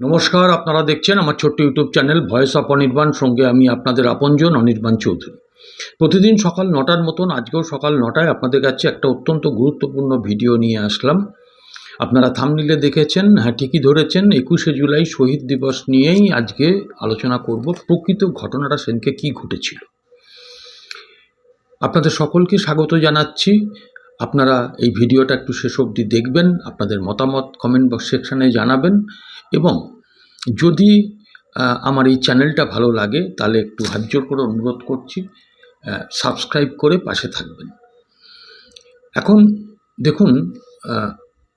নমস্কার, আপনারা দেখছেন আমার ছোট্ট YouTube channel voice of Anirban, সঙ্গে আমি আপনাদের আপনজন অনির্বাণ চৌধুরী। প্রতিদিন সকাল নটার মতন, আজকেও সকাল নটায় আপনাদের কাছে একটা অত্যন্ত গুরুত্বপূর্ণ ভিডিও নিয়ে আসলাম। আপনারা থামনিলে দেখেছেন হ্যাঁ ঠিকই ধরেছেন, একুশে জুলাই শহীদ দিবস নিয়েই আজকে আলোচনা করব প্রকৃত ঘটনাটা সেদিনকে কী ঘটেছিল। আপনাদের সকলকে স্বাগত জানাচ্ছি। আপনারা এই ভিডিওটা একটু শেষ অবধি দেখবেন, আপনাদের মতামত কমেন্ট বক্স সেকশানে জানাবেন এবং যদি আমার এই চ্যানেলটা ভালো লাগে তাহলে একটু হাত করে অনুরোধ করছি সাবস্ক্রাইব করে পাশে থাকবেন। এখন দেখুন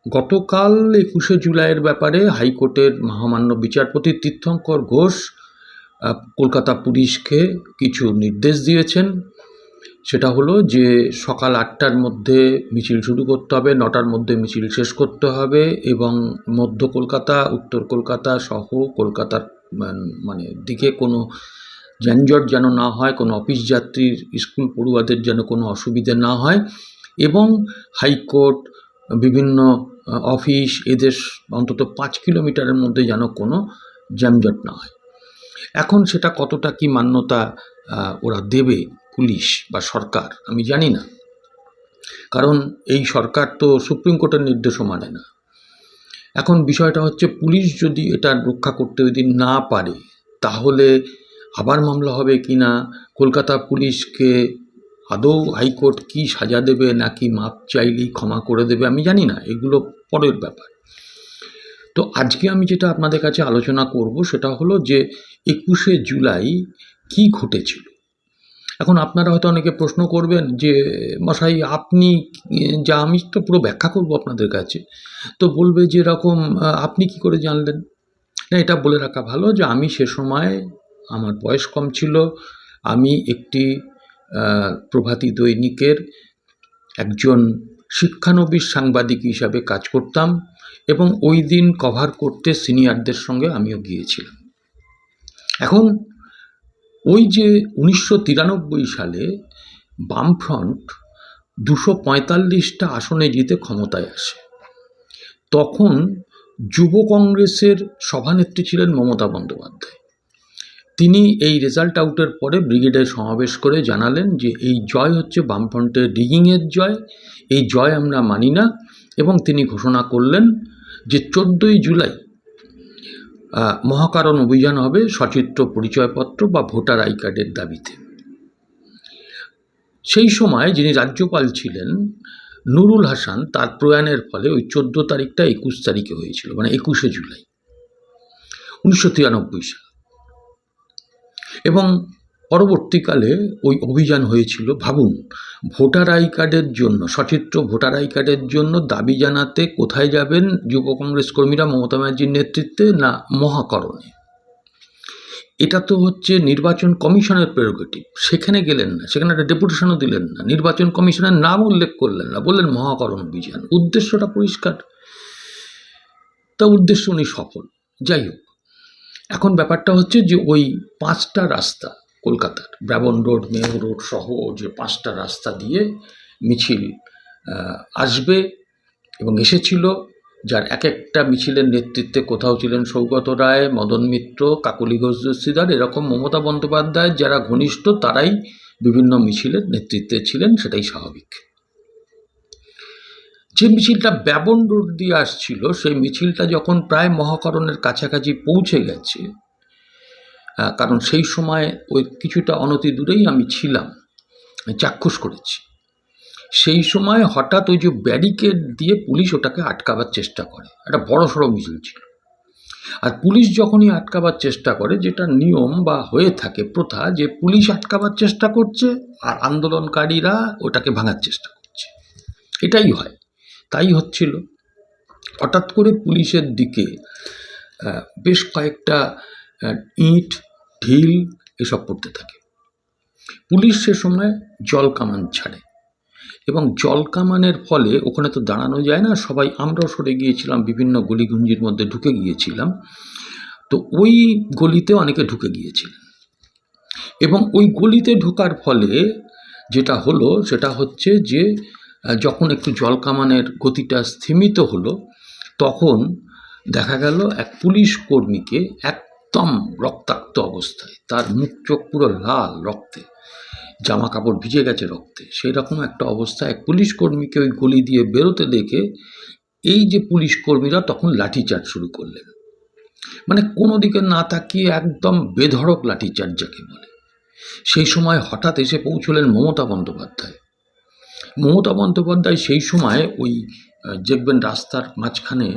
গতকাল একুশে জুলাইয়ের ব্যাপারে হাইকোর্টের মহামান্য বিচারপতি তীর্থঙ্কর ঘোষ কলকাতা পুলিশকে কিছু নির্দেশ দিয়েছেন। সেটা হলো যে সকাল আটটার মধ্যে মিছিল শুরু করতে হবে, নটার মধ্যে মিছিল শেষ করতে হবে এবং মধ্য কলকাতা, উত্তর কলকাতা সহ কলকাতার মানে দিকে কোনো যানজট যেন না হয়, কোনো অফিস যাত্রীর, স্কুল পড়ুয়াদের যেন কোনো অসুবিধে না হয় এবং হাইকোর্ট, বিভিন্ন অফিস এদের অন্তত পাঁচ কিলোমিটারের মধ্যে যেন কোনো যানজট না হয়। এখন সেটা কতটা কি মান্যতা ওরা দেবে পুলিশ বা সরকার, আমি জানি না। কারণ এই সরকার তো সুপ্রিম কোর্টের নির্দেশও মানে না। এখন বিষয়টা হচ্ছে পুলিশ যদি এটা রক্ষা করতে যদি না পারে, তাহলে আবার মামলা হবে কি না? কলকাতা পুলিশকে আদৌ হাইকোর্ট কি সাজা দেবে নাকি মাপ চাইলেই ক্ষমা করে দেবে, আমি জানি না, এগুলো পরের ব্যাপার। তো আজকে আমি যেটা আপনাদের কাছে আলোচনা করব সেটা হলো যে একুশে জুলাই কি ঘটেছিল? এখন আপনারা হয়তো অনেকে প্রশ্ন করবেন যে, মশাই আপনি, যা আমি তো পুরো ব্যাখ্যা করব আপনাদের কাছে, তো বলবে যে এরকম আপনি কি করে জানলেন? না, এটা বলে রাখা ভালো যে আমি সে সময়, আমার বয়স কম ছিল, আমি একটি প্রভাতী দৈনিকের একজন শিক্ষানবিশ সাংবাদিক হিসাবে কাজ করতাম এবং ওই দিন কভার করতে সিনিয়রদের সঙ্গে আমিও গিয়েছিলাম। এখন ওই যে উনিশশো তিরানব্বই সালে বামফ্রন্ট দুশো পঁয়তাল্লিশটা আসনে জিতে ক্ষমতায় আসে। তখন যুব কংগ্রেসের সভানেত্রী ছিলেন মমতা বন্দ্যোপাধ্যায়। তিনি এই রেজাল্ট আউটের পরে ব্রিগেডে সমাবেশ করে জানালেন যে এই জয় হচ্ছে বামফ্রন্টের রিগিংয়ের জয়, এই জয় আমরা মানি না এবং তিনি ঘোষণা করলেন যে চোদ্দোই জুলাই মহাকারণ অভিযান হবে সচিত্র পরিচয়পত্র বা ভোটার আই কার্ডের দাবিতে। সেই সময় যিনি রাজ্যপাল ছিলেন, নুরুল হাসান, তার প্রয়াণের ফলে ওই চোদ্দ তারিখটা একুশ তারিখে হয়েছিল মানে একুশে জুলাই, উনিশশো তিরানব্বই সাল। এবং পরবর্তীকালে ওই অভিযান হয়েছিল, ভাবুন, ভোটার আই কার্ডের জন্য, সচিত্র ভোটার আই কার্ডের জন্য দাবি জানাতে কোথায় যাবেন যুব কংগ্রেস কর্মীরা, মমতা ব্যানার্জির নেতৃত্বে না মহাকরণে? এটা তো হচ্ছে নির্বাচন কমিশনের প্রেরোগেটিভ। সেখানে গেলেন না, সেখানে একটা ডেপুটেশনও দিলেন না। নির্বাচন কমিশনের নাম উল্লেখ করলেন না, বললেন মহাকরণ অভিযান। উদ্দেশ্যটা পরিষ্কার। তা উদ্দেশ্য উনি সফল। যাই হোক, এখন ব্যাপারটা হচ্ছে যে ওই পাঁচটা রাস্তা কলকাতার। ব্রাবন রোড, মেয়র রোড সহ যে পাঁচটা রাস্তা দিয়ে মিছিল আসবে এবং এসেছিল, যার এক একটা মিছিলের নেতৃত্বে কোথাও ছিলেন সৌগত রায়, মদন মিত্র, কাকলি ঘোষ দস্তিদার এরকম মমতা বন্দ্যোপাধ্যায় যারা ঘনিষ্ঠ, তারাই বিভিন্ন মিছিলের নেতৃত্বে ছিলেন, সেটাই স্বাভাবিক। যে মিছিলটা ব্যাবন রোড দিয়ে আসছিল, সেই মিছিলটা যখন প্রায় মহাকরণের কাছাকাছি পৌঁছে গেছে কারণ সেই সময় ওই কিছুটা অনতি দূরেই আমি ছিলাম, চাক্ষুষ করেছি। সেই সময় হঠাৎ ওই যে ব্যারিকেড দিয়ে পুলিশ ওটাকে আটকাবার চেষ্টা করে, একটা বড় সড়ো মিছিল ছিল। আর পুলিশ যখনই আটকাবার চেষ্টা করে, যেটা নিয়ম বা হয়ে থাকে প্রথা যে পুলিশ আটকাবার চেষ্টা করছে আর আন্দোলনকারীরা ওটাকে ভাঙার চেষ্টা করছে। এটাই হয়, তাই হচ্ছিল। হঠাৎ করে পুলিশের দিকে বেশ কয়েকটা ইট ঢিল এসব পড়তে থাকে। পুলিশ সে সময় জল কামান ছাড়ে এবং জল কামানের ফলে ওখানে তো দাঁড়ানো যায় না, সবাই আমরাও সরে গিয়েছিলাম, বিভিন্ন গলিগুঞ্জির মধ্যে ঢুকে গিয়েছিলাম। তো ওই গলিতে অনেকে ঢুকে গিয়েছিলেন। এবং ওই গলিতে ঢোকার ফলে যেটা হলো, সেটা হচ্ছে যে যখন একটু জল কামানের গতিটা স্থিমিত হলো, তখন দেখা গেল এক পুলিশ কর্মীকে একদম রক্তাক্ত অবস্থায়। তার মুখ চোখ পুরো লাল রক্তে। জামা কাপড় ভিজে গেছে রক্তে। সেই রকম একটা অবস্থায় এক পুলিশ কর্মীকে ওই গলি দিয়ে বেরোতে দেখে এই যে পুলিশ কর্মীরা তখন লাঠিচার্জ শুরু করলেন। মানে কোনো দিকে না তাকিয়ে একদম বেধড়ক লাঠিচার্জ যাকে বলে। সেই সময় হঠাৎ এসে পৌঁছলেন মমতা বন্দ্যোপাধ্যায়। মমতা বন্দ্যোপাধ্যায় সেই সময় ওই দেখবেন রাস্তার মাঝখানে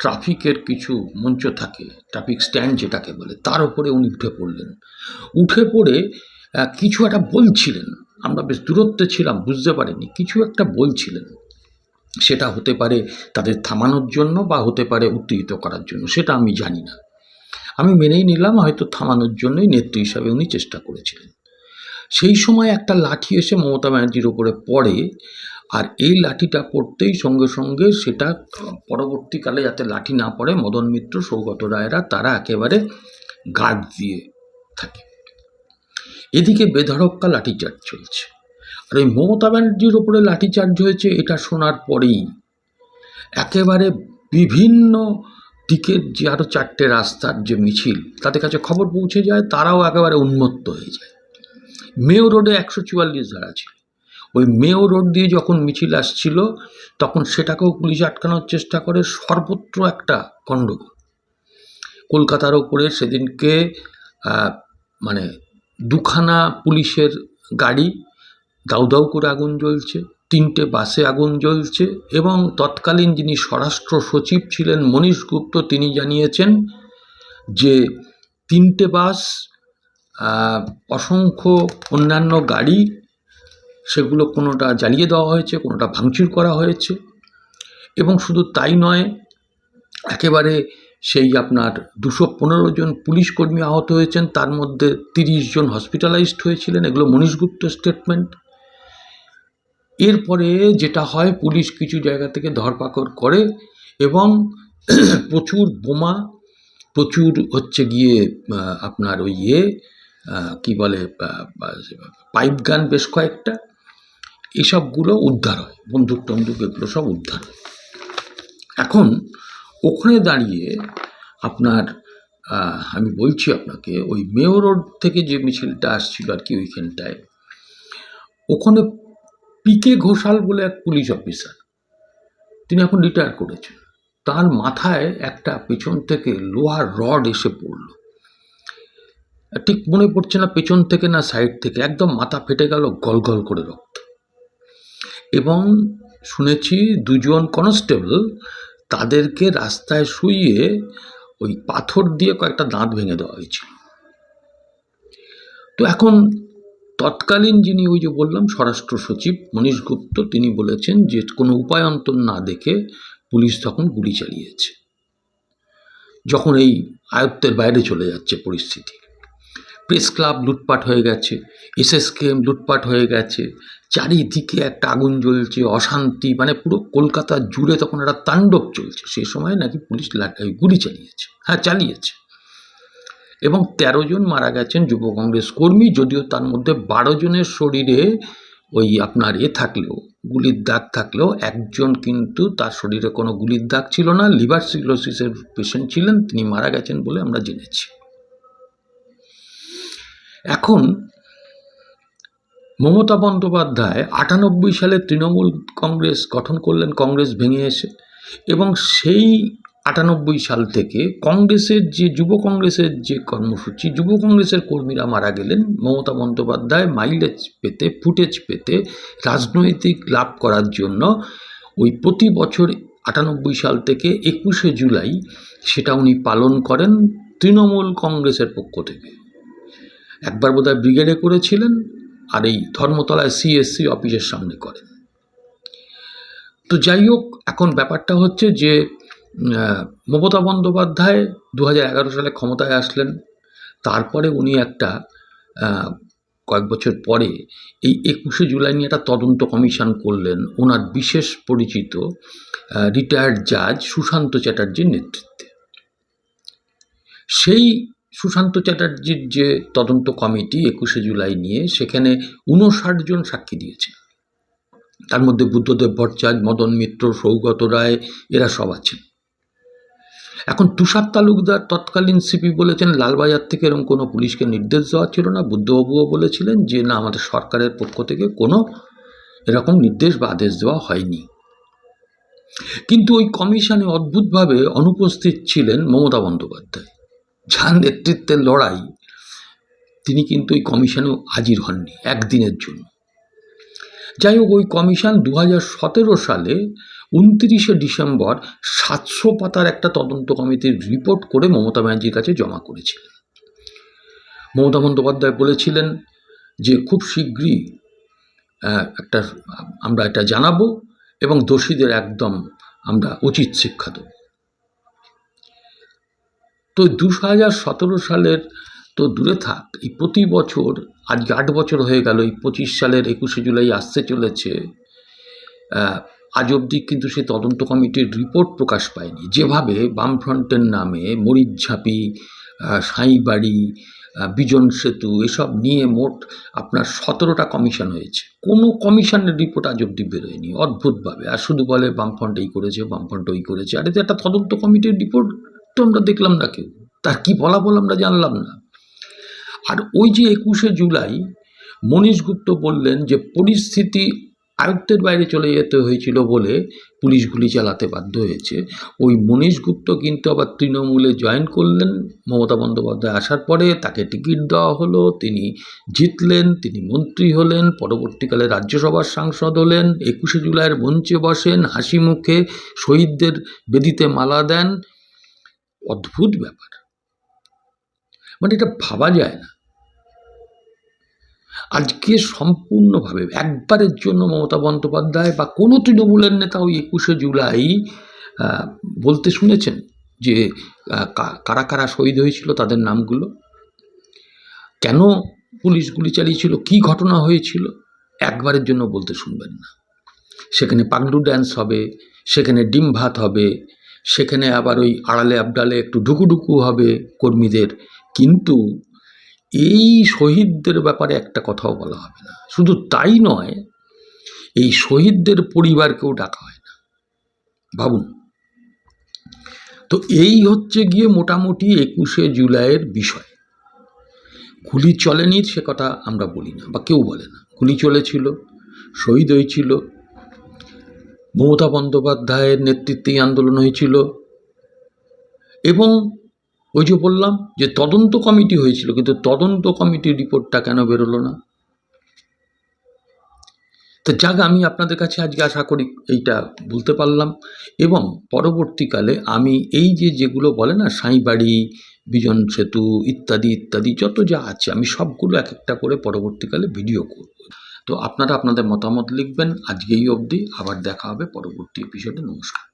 ট্রাফিকের কিছু মঞ্চ থাকে, ট্রাফিক স্ট্যান্ড যেটাকে বলে, তার উপরে উনি উঠে পড়লেন। উঠে পড়ে কিছু একটা বলছিলেন। আমরা বেশ দূরত্বে ছিলাম, বুঝতে পারিনি। কিছু একটা বলছিলেন। সেটা হতে পারে তাদের থামানোর জন্য বা হতে পারে উত্তেজিত করার জন্য, সেটা আমি জানি না। আমি মেনেই নিলাম, হয়তো থামানোর জন্যই নেত্রী হিসাবে উনি চেষ্টা করেছিলেন। সেই সময় একটা লাঠি এসে মমতা ব্যানার্জির ওপরে পড়ে আর এই লাঠিটা পড়তেই সঙ্গে সঙ্গে সেটা পরবর্তীকালে যাতে লাঠি না পড়ে, মদন মিত্র, সৌগত রায়রা তারা একেবারে গার্ড দিয়ে থাকে। এদিকে বেধড়ক্কা লাঠিচার্জ চলছে। আর ওই মমতা ব্যানার্জির ওপরে লাঠিচার্জ হয়েছে, এটা শোনার পরেই। একেবারে বিভিন্ন দিকের যে আরও চারটে রাস্তার যে মিছিল, তাদের কাছে খবর পৌঁছে যায়, তারাও একেবারে উন্মত্ত হয়ে যায়। মেও রোডে একশো চুয়াল্লিশ ধারা ছিল। ওই মেও রোড দিয়ে যখন মিছিল আসছিল, তখন সেটাকেও পুলিশ আটকানোর চেষ্টা করে সর্বত্র একটা গণ্ডগোল কলকাতার ওপরে সেদিনকে মানে দুখানা পুলিশের গাড়ি দাউ দাউ করে আগুন জ্বলছে, তিনটে বাসে আগুন জ্বলছে এবং তৎকালীন যিনি স্বরাষ্ট্র সচিব ছিলেন মনীশ গুপ্ত, তিনি জানিয়েছেন যে তিনটে বাস অসংখ্য অন্যান্য গাড়ি সেগুলো কোনোটা জ্বালিয়ে দেওয়া হয়েছে, কোনোটা ভাঙচুর করা হয়েছে। এবং শুধু তাই নয়, একেবারে সেই আপনার দুশো পনেরো জন পুলিশ কর্মী আহত হয়েছেন, তার মধ্যে তিরিশ জন হসপিটালাইজড হয়েছিলেন, এগুলো মনীশ গুপ্ত স্টেটমেন্ট এরপরে যেটা হয়, পুলিশ কিছু জায়গা থেকে ধরপাকড় করে এবং প্রচুর বোমা, প্রচুর হচ্ছে গিয়ে আপনার ওই ইয়ে কী বলে পাইপ গান বেশ কয়েকটা। এসবগুলো উদ্ধার হয়, বন্দুক টন্দুক এগুলো সব উদ্ধার হয়। এখন ওখানে দাঁড়িয়ে আপনার আমি বলছি আপনাকে, ওই মেয়ো রোড থেকে যে মিছিলটা আসছিল আর কি ওইখানটায়, ওখানে পিকে ঘোষাল বলে এক পুলিশ অফিসার, তিনি এখন রিটায়ার করেছেন। তার মাথায় একটা পেছন থেকে লোহার রড এসে পড়ল। ঠিক মনে পড়ছে না পেছন থেকে না সাইড থেকে, একদম মাথা ফেটে গেল গল গল করে রক্ত। এবং শুনেছি দুজন কনস্টেবল তাদেরকে রাস্তায় শুইয়ে ওই পাথর দিয়ে কয়েকটা দাঁত ভেঙে দেওয়া হয়েছিল তো এখন তৎকালীন যিনি ওই যে বললাম স্বরাষ্ট্র সচিব মনীশ গুপ্ত, তিনি বলেছেন যে কোনো উপায়ন্তর না দেখে পুলিশ তখন গুলি চালিয়েছে। যখন এই আয়ত্তের বাইরে চলে যাচ্ছে পরিস্থিতি। প্রেস ক্লাব লুটপাট হয়ে গেছে, এসএসকেএম লুটপাট হয়ে গেছে চারিদিকে একটা আগুন জ্বলছে, অশান্তি মানে পুরো কলকাতা জুড়ে তখন একটা তাণ্ডব চলছে। সে সময় নাকি পুলিশ গুলি চালিয়েছে হ্যাঁ চালিয়েছে। এবং তেরো জন মারা গেছেন যুব কংগ্রেস কর্মী, যদিও তার মধ্যে বারো জনের শরীরে ওই আপনার এ থাকলেও, গুলির দাগ থাকলেও একজন কিন্তু তার শরীরে কোনো গুলির দাগ ছিল না, লিভার সিলোসিসের পেশেন্ট ছিলেন, তিনি মারা গেছেন বলে আমরা জেনেছি। এখন মমতা বন্দ্যোপাধ্যায় আটানব্বই সালে তৃণমূল কংগ্রেস গঠন করলেন, কংগ্রেস ভেঙে এসে। এবং সেই আটানব্বই সাল থেকে কংগ্রেসের যে, যুব কংগ্রেসের যে কর্মসূচি, যুব কংগ্রেসের কর্মীরা মারা গেলেন। মমতা বন্দ্যোপাধ্যায় মাইলেজ পেতে, ফুটেজ পেতে রাজনৈতিক লাভ করার জন্য ওই প্রতি বছর আটানব্বই সাল থেকে একুশে জুলাই সেটা উনি পালন করেন তৃণমূল কংগ্রেসের পক্ষ থেকে। একবার বোধহয় ব্রিগেডে করেছিলেন। আর এই ধর্মতলায় সিএসসি অফিসের সামনে করেন তো যাই হোক, এখন ব্যাপারটা হচ্ছে যে মমতা বন্দ্যোপাধ্যায় দু সালে ক্ষমতায় আসলেন। তারপরে উনি একটা কয়েক বছর পরে এই একুশে জুলাই নিয়ে একটা তদন্ত কমিশন করলেন। ওনার বিশেষ পরিচিত রিটায়ার্ড জাজ সুশান্ত চ্যাটার্জির নেতৃত্বে। সেই সুশান্ত চ্যাটার্জির যে তদন্ত কমিটি একুশে জুলাই নিয়ে, সেখানে উনষাট জন সাক্ষী দিয়েছে। তার মধ্যে বুদ্ধদেব ভট্টাচার্য, মদন মিত্র, সৌগত রায়, এরা সব আছেন। এখন তুষার তালুকদার তৎকালীন সিপি বলেছেন, লালবাজার থেকে এরকম কোনো পুলিশকে নির্দেশ দেওয়া ছিল না। বুদ্ধবাবুও বলেছিলেন যে, না, আমাদের সরকারের পক্ষ থেকে কোনো এরকম নির্দেশ বা আদেশ দেওয়া হয়নি। কিন্তু ওই কমিশনে অদ্ভুতভাবে অনুপস্থিত ছিলেন মমতা বন্দ্যোপাধ্যায়। যার নেতৃত্বের লড়াই, তিনি কিন্তু ওই কমিশনেও হাজির হননি একদিনের জন্য। যাই হোক, ওই কমিশন দু সতেরো সালে উনত্রিশে ডিসেম্বর সাতশো পাতার একটা তদন্ত কমিটির রিপোর্ট করে মমতা ব্যানার্জির কাছে জমা করেছিলেন। মমতা বন্দ্যোপাধ্যায় বলেছিলেন যে, খুব শীঘ্রই একটা আমরা এটা জানাব এবং দোষীদের একদম আমরা উচিত শিক্ষা দেব। তো দু হাজার সতেরো সালের তো দূরে থাক, এই প্রতি বছর, আজকে আট বছর হয়ে গেল, এই পঁচিশ সালের একুশে জুলাই আসতে চলেছে আজ অবধি কিন্তু সেই তদন্ত কমিটির রিপোর্ট প্রকাশ পায়নি। যেভাবে বামফ্রন্টের নামে মরিচঝাঁপি সাঁইবাড়ি বিজন সেতু, এসব নিয়ে মোট আপনার সতেরোটা কমিশন হয়েছে। কোনো কমিশনের রিপোর্ট আজ অবধি বেরোয়নি, অদ্ভুতভাবে। আর শুধু বলে বামফ্রন্ট এই করেছে, বামফ্রন্ট ওই করেছে। আর এতে একটা তদন্ত কমিটির রিপোর্ট তো আমরা দেখলাম না কেউ। তার কী ফলাফল আমরা জানলাম না। আর ওই যে একুশে জুলাই মনীশ গুপ্ত বললেন যে, পরিস্থিতি আয়ত্তের বাইরে চলে যেতে হয়েছিল বলে পুলিশ গুলি চালাতে বাধ্য হয়েছে। ওই মনীশ গুপ্ত কিন্তু আবার তৃণমূলে জয়েন করলেন। মমতা বন্দ্যোপাধ্যায় আসার পরে তাকে টিকিট দেওয়া হলো। তিনি জিতলেন, তিনি মন্ত্রী হলেন, পরবর্তীকালে রাজ্যসভার সাংসদ হলেন। একুশে জুলাইয়ের মঞ্চে বসেন, হাসি মুখে শহীদদের বেদিতে মালা দেন। অদ্ভুত ব্যাপার। মানে এটা ভাবা যায় না। আজকে সম্পূর্ণভাবে একবারের জন্য মমতা বন্দ্যোপাধ্যায় বা কোনো তৃণমূলের নেতা ওই একুশে জুলাই বলতে শুনেছেন যে কারা কারা শহীদ হয়েছিল, তাদের নামগুলো? কেন পুলিশ গুলি চালিয়েছিল? কী ঘটনা হয়েছিল? একবারের জন্য বলতে শুনবেন না। সেখানে পাগলু ড্যান্স হবে, সেখানে ডিম ভাত হবে সেখানে আবার ওই আড়ালে আবডালে একটু ঢুকুঢুকু হবে কর্মীদের। কিন্তু এই শহীদদের ব্যাপারে একটা কথাও বলা হবে না। শুধু তাই নয়, এই শহীদদের পরিবারকেও ডাকা হয় না। ভাবুন। তো এই হচ্ছে গিয়ে মোটামুটি একুশে জুলাইয়ের বিষয়। গুলি চলেনি সে কথা আমরা বলি না, বা কেউ বলে না। গুলি চলেছিল, শহীদ হয়েছিল মমতা বন্দ্যোপাধ্যায়ের নেতৃত্বেই আন্দোলন হয়েছিল। এবং ওই যে বললাম যে তদন্ত কমিটি হয়েছিল, কিন্তু তদন্ত কমিটির রিপোর্টটা কেন বেরোলো না? তো যাক, আমি আপনাদের কাছে আজকে আশা করি এইটা বলতে পারলাম। এবং পরবর্তীকালে আমি এই যে যেগুলো বলে না, সাঁইবাড়ি, বিজন সেতু ইত্যাদি ইত্যাদি, যত যা আছে, আমি সবগুলো এক একটা করে পরবর্তীকালে ভিডিও করব। তো আপনারা আপনাদের মতামত লিখবেন আজকেই অবধি আবার দেখা হবে পরবর্তী এপিসোডে নমস্কার।